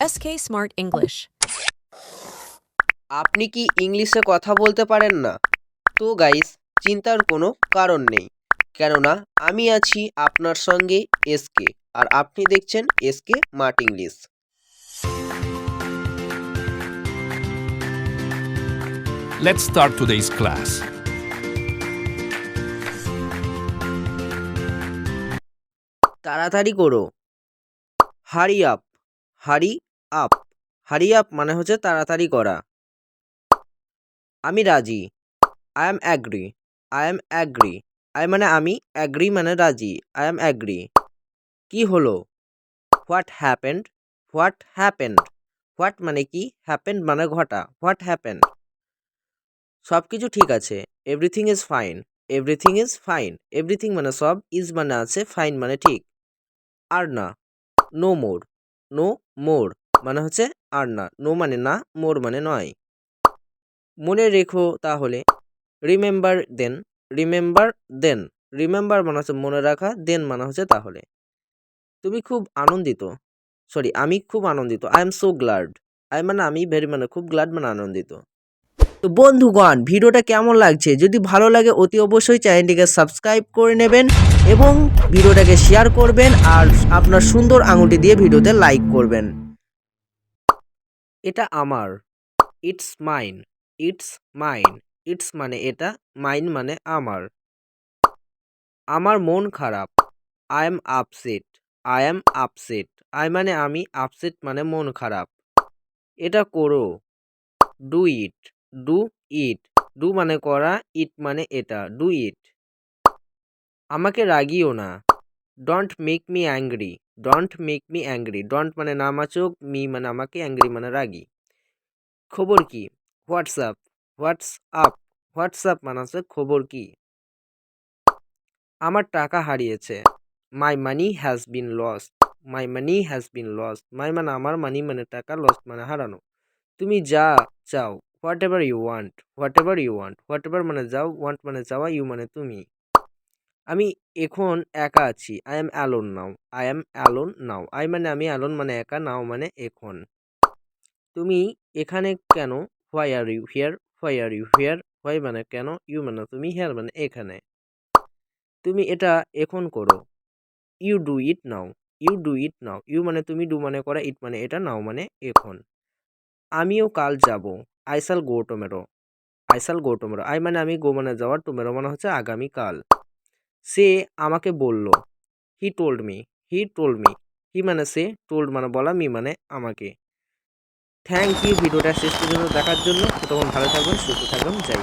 SK Smart English. আপনি কি ইংলিশে কথা বলতে পারেন না? তো গাইস চিন্তার কোনো কারণ নেই। কেননা আমি আছি আপনার সঙ্গে এসকে আর আপনি দেখছেন SK mart English Let's start today's class. তাড়াতাড়ি করো। Hurry up hurry up hurry up মানে হচ্ছে তাড়াতাড়ি করা। আমি রাজি। I am agree I am agree I মানে আমি অ্যাগ্রি মানে রাজি। আই এম অ্যাগ্রি কি হলো? What happened what happened what মানে কি? হ্যাপেন্ড মানে ঘটা। হোয়াট হ্যাপেন্ড সব কিছু ঠিক আছে। Everything is fine everything is fine everything মানে সব ইজ মানে আছে ফাইন মানে ঠিক। আর না। নো মোর নো মোর মানে হচ্ছে আর না। নো মানে না, মোর মানে নয়। মনে রেখো তাহলে, remember then remember then, remember মানে হচ্ছে মনে রাখা, দেন মানে হচ্ছে তাহলে। তুমি খুব আনন্দিত, সরি, আমি খুব আনন্দিত I am so glad I মানে আমি ভেরি মানে খুব গ্লাড মানে আনন্দিত। তো বন্ধুগণ, ভিডিওটা কেমন লাগছে? যদি ভালো লাগে, অতি অবশ্যই চ্যানেলটিকে সাবস্ক্রাইব করে নেবেন এবং ভিডিওটাকে শেয়ার করবেন আর আপনার সুন্দর আঙুলটি দিয়ে ভিডিওতে লাইক করবেন। এটা আমার। It's mine it's mine it's মানে এটা মাইন মানে আমার। আমার মন খারাপ। I am upset I am upset I মানে আমি আপসেট মানে মন খারাপ। এটা করো। Do it do it do মানে করা ইট মানে এটা। ডু ইট আমাকে রাগিও না। Don't make me angry don't make me angry don't মানে নামাচোক মি মানে আমাকে অ্যাংরি মানে রাগি। খবর কি? হোয়াটসঅ্যাপ হোয়াটসঅ্যাপ হোয়াটসঅ্যাপ মানে হচ্ছে খবর কি? আমার টাকা হারিয়েছে। My money has been lost my money has been lost my মানে আমার মানি মানে টাকা লস্ট মানে হারানো। তুমি যা চাও whatever you want whatever you want whatever মানে যাও ওয়ান্ট মানে চাওয়া ইউ মানে তুমি। আমি এখন একা আছি। I am alone now I am alone now I মানে আমি অ্যালোন মানে একা নাও মানে এখন। তুমি এখানে কেন? Why are you here why are you here why মানে কেন? ইউ মানে তুমি হিয়ার মানে এখানে। তুমি এটা এখন করো। You do it now you do it now you মানে তুমি ডু মানে করা ইট মানে এটা নাও মানে এখন। আমিও কাল যাব। আই শাল গো টমেরো আই শাল গো টমেরো আই মানে আমি গো মানে যাওয়ার টমেরো মানে হচ্ছে আগামীকাল। সে আমাকে বলল he told me he told me he মানে সে টোল্ড মানে বলা মি মানে আমাকে। থ্যাংক ইউ ভিডিওটা শেষ পর্যন্ত দেখার জন্য। তখন ভালো থাকবেন, সুস্থ থাকবেন যাই